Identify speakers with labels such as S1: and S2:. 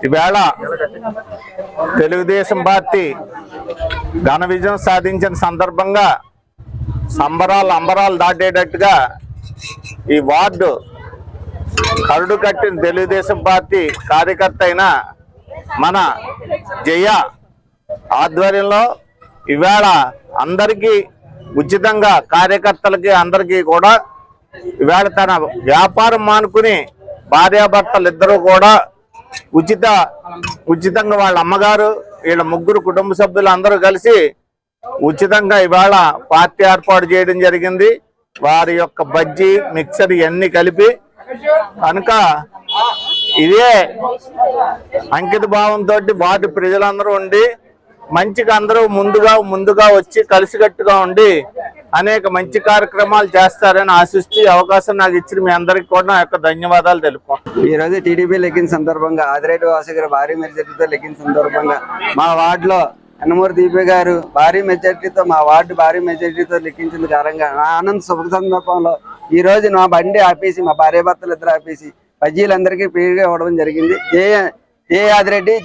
S1: ఈవేళ తెలుగుదేశం పార్టీ ఘన విజయం సాధించిన సందర్భంగా సంబరాలు అంబరాలు దాటేటట్టుగా ఈ వార్డు కరుడు కట్టిన తెలుగుదేశం పార్టీ కార్యకర్త అయిన మన జయ ఆధ్వర్యంలో ఇవాళ అందరికీ ఉచితంగా కార్యకర్తలకి అందరికీ కూడా ఇవాళ తన వ్యాపారం మానుకుని భార్యాభర్తలు ఇద్దరూ కూడా ఉచిత ఉచితంగా వాళ్ళ అమ్మగారు వీళ్ళ ముగ్గురు కుటుంబ సభ్యులు అందరూ కలిసి ఉచితంగా ఇవాళ పార్టీ ఏర్పాటు చేయడం జరిగింది. వారి యొక్క బజ్జీ మిక్సర్ ఇవన్నీ కలిపి కనుక ఇదే అంకిత భావంతో వాటి ప్రజలందరూ ఉండి మంచిగా అందరూ ముందుగా ముందుగా వచ్చి కలిసికట్టుగా ఉండి అనేక మంచి కార్యక్రమాలు చేస్తారని ఆశిస్తూ అవకాశం నాకు ఇచ్చిన మీ అందరికీ కూడా నా యొక్క ధన్యవాదాలు తెలుపు
S2: ఈ రోజు టీడీపీ లెక్కిన సందర్భంగా ఆదిరెడ్డి వాసు గారు భారీ మెజార్టీతో లెక్కిన సందర్భంగా మా వార్డులో అన్నమూరి దీపే గారు భారీ మెజార్టీతో మా వార్డు భారీ మెజార్టీతో లెక్కించిన కారణంగా నా ఆనంద్ శుభ సందర్భంలో ఈ రోజు నా బండి ఆపేసి మా భార్య భర్తలు ఇద్దరు ఆపేసి బజ్జీలందరికీ పేరుగా ఇవ్వడం జరిగింది. జే జే ఆదిరెడ్డి